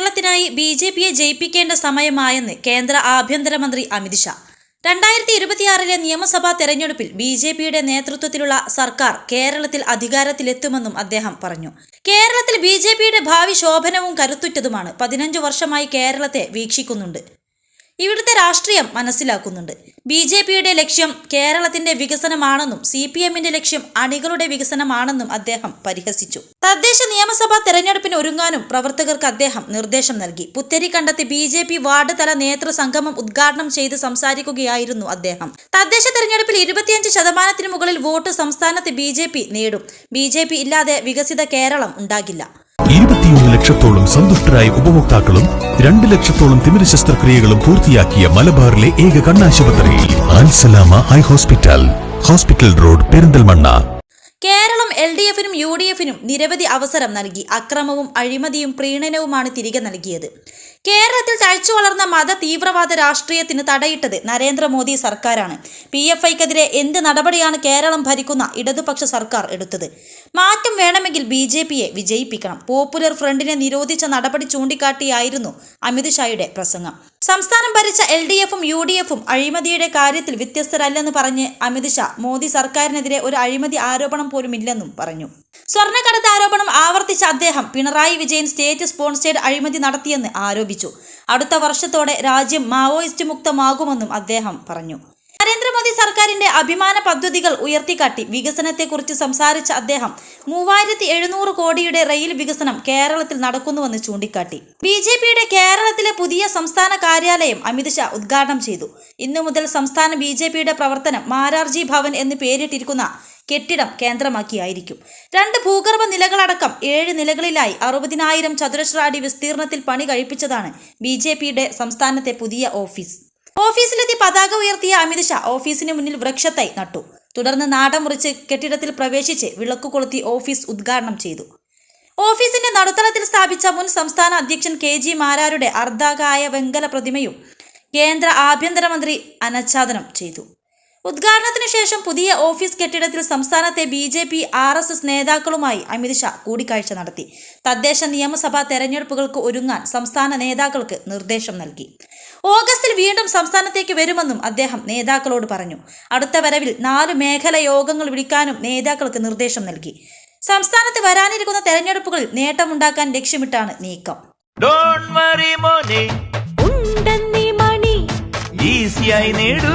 കേരളത്തിനായി B J പിയെ ജയിപ്പിക്കേണ്ട സമയമായെന്ന് കേന്ദ്ര ആഭ്യന്തരമന്ത്രി അമിത്ഷാ രണ്ടായിരത്തി ഇരുപത്തിയാറിലെ നിയമസഭാ തെരഞ്ഞെടുപ്പിൽ ബി ജെ പിയുടെ നേതൃത്വത്തിലുള്ള സർക്കാർ കേരളത്തിൽ അധികാരത്തിലെത്തുമെന്നും അദ്ദേഹം പറഞ്ഞു. കേരളത്തിൽ ബി ജെ പിയുടെ ഭാവി ശോഭനവും കരുത്തുറ്റതുമാണ് പതിനഞ്ച് വർഷമായി കേരളത്തെ വീക്ഷിക്കുന്നുണ്ട്. ഇവിടുത്തെ രാഷ്ട്രീയം മനസ്സിലാക്കുന്നുണ്ട്. ബി ജെ പിയുടെ ലക്ഷ്യം കേരളത്തിന്റെ വികസനമാണെന്നും സി പി എമ്മിന്റെ ലക്ഷ്യം അണികളുടെ വികസനമാണെന്നും അദ്ദേഹം പരിഹസിച്ചു. തദ്ദേശ നിയമസഭാ തെരഞ്ഞെടുപ്പിന് ഒരുങ്ങാനും പ്രവർത്തകർക്ക് അദ്ദേഹം നിർദ്ദേശം നൽകി. പുത്തരി കണ്ടെത്തി ബി ജെ പി വാർഡ് തല നേതൃ സംഗമം ഉദ്ഘാടനം ചെയ്ത് സംസാരിക്കുകയായിരുന്നു അദ്ദേഹം. തദ്ദേശ തെരഞ്ഞെടുപ്പിൽ ഇരുപത്തിയഞ്ച് ശതമാനത്തിന് മുകളിൽ വോട്ട് സംസ്ഥാനത്ത് ബി നേടും. ബി ഇല്ലാതെ വികസിത കേരളം ഉണ്ടാകില്ല. ഇരുപത്തിയൊന്ന് ലക്ഷത്തോളം സന്തുഷ്ടരായ ഉപഭോക്താക്കളും രണ്ട് ലക്ഷത്തോളം തിമിര ശസ്ത്രക്രിയകളും പൂർത്തിയാക്കിയ മലബാറിലെ ഏക കണ്ണാശുപത്രി Ansalama eye hospital hospital road Perinthalmanna. Keralam L D എഫിനും യു ഡി എഫിനും നിരവധി അവസരം നൽകി അക്രമവും അഴിമതിയും പ്രീണനവുമാണ് തിരികെ നൽകിയത്. കേരളത്തിൽ തഴച്ചു വളർന്ന മത തീവ്രവാദ രാഷ്ട്രീയത്തിന് തടയിട്ടത് നരേന്ദ്രമോദി സർക്കാരാണ്. പി എഫ് ഐക്കെതിരെ എന്ത് നടപടിയാണ് കേരളം ഭരിക്കുന്ന ഇടതുപക്ഷ സർക്കാർ എടുത്തത്? മാറ്റം വേണമെങ്കിൽ ബി ജെ പിയെ വിജയിപ്പിക്കണം. പോപ്പുലർ ഫ്രണ്ടിനെ നിരോധിച്ച നടപടി ചൂണ്ടിക്കാട്ടിയായിരുന്നു അമിത്ഷായുടെ പ്രസംഗം. സംസ്ഥാനം ഭരിച്ച എൽ ഡി എഫും യു ഡി എഫും അഴിമതിയുടെ കാര്യത്തിൽ വ്യത്യസ്തരല്ലെന്ന് പറഞ്ഞ് അമിത്ഷാ മോദി സർക്കാരിനെതിരെ ഒരു അഴിമതി ആരോപണം പോലുമില്ലെന്നും പറഞ്ഞു. സ്വർണക്കടത്ത് ആരോപണം ആവർത്തിച്ച അദ്ദേഹം പിണറായി വിജയൻ സ്റ്റേറ്റ് സ്പോൺസേഡ് അഴിമതി നടത്തിയെന്ന് ആരോപിച്ചു. അടുത്ത വർഷത്തോടെ രാജ്യം മാവോയിസ്റ്റ് മുക്തമാകുമെന്നും അദ്ദേഹം പറഞ്ഞു. സർക്കാരിന്റെ അഭിമാന പദ്ധതികൾ ഉയർത്തിക്കാട്ടി വികസനത്തെക്കുറിച്ച് സംസാരിച്ച അദ്ദേഹം മൂവായിരത്തി എഴുന്നൂറ് കോടിയുടെ റെയിൽ വികസനം കേരളത്തിൽ നടക്കുന്നുവെന്ന് ചൂണ്ടിക്കാട്ടി. ബി ജെ പിയുടെ കേരളത്തിലെ പുതിയ സംസ്ഥാന കാര്യാലയം അമിത്ഷാ ഉദ്ഘാടനം ചെയ്തു. ഇന്നു മുതൽ സംസ്ഥാന ബി ജെ പിയുടെ പ്രവർത്തനം മാരാർജി ഭവൻ എന്ന് പേരിട്ടിരിക്കുന്ന കെട്ടിടം കേന്ദ്രമാക്കിയായിരിക്കും. രണ്ട് ഭൂഗർഭ നിലകളടക്കം ഏഴ് നിലകളിലായി അറുപതിനായിരം ചതുരശ്ര അടി വിസ്തീർണത്തിൽ പണി കഴിപ്പിച്ചതാണ് ബി സംസ്ഥാനത്തെ പുതിയ ഓഫീസ്. ഓഫീസിലെത്തി പതാക ഉയർത്തിയ അമിത്ഷാ ഓഫീസിന് മുന്നിൽ വൃക്ഷത്തൈ നട്ടു. തുടർന്ന് നാടം മുറിച്ച് കെട്ടിടത്തിൽ പ്രവേശിച്ച് വിളക്ക് കൊളുത്തി ഓഫീസ് ഉദ്ഘാടനം ചെയ്തു. ഓഫീസിന്റെ നടുത്തളത്തിൽ സ്ഥാപിച്ച മുൻ സംസ്ഥാന അധ്യക്ഷൻ കെ ജി മാരാരുടെ അർദ്ധകായ വെങ്കല പ്രതിമയും കേന്ദ്ര ആഭ്യന്തരമന്ത്രി അനച്ഛാദനം ചെയ്തു. ഉദ്ഘാടനത്തിന് ശേഷം പുതിയ ഓഫീസ് കെട്ടിടത്തിൽ സംസ്ഥാനത്തെ B J P R S S നേതാക്കളുമായി അമിത്ഷാ കൂടിക്കാഴ്ച നടത്തി. തദ്ദേശ നിയമസഭാ തെരഞ്ഞെടുപ്പുകൾക്ക് ഒരുങ്ങാൻ സംസ്ഥാന നേതാക്കൾക്ക് നിർദ്ദേശം നൽകി. ഓഗസ്റ്റിൽ വീണ്ടും സംസ്ഥാനത്തേക്ക് വരുമെന്നും അദ്ദേഹം നേതാക്കളോട് പറഞ്ഞു. അടുത്ത വരവിൽ നാല് മേഖല യോഗങ്ങൾ വിളിക്കാനും നേതാക്കൾക്ക് നിർദ്ദേശം നൽകി. സംസ്ഥാനത്ത് വരാനിരിക്കുന്ന തെരഞ്ഞെടുപ്പുകളിൽ നേട്ടമുണ്ടാക്കാൻ ലക്ഷ്യമിട്ടാണ് നീക്കം. ഡോൺ വറി മോനെ. ഉണ്ടെന്നി മണി. ഈസിയായി നേടൂ.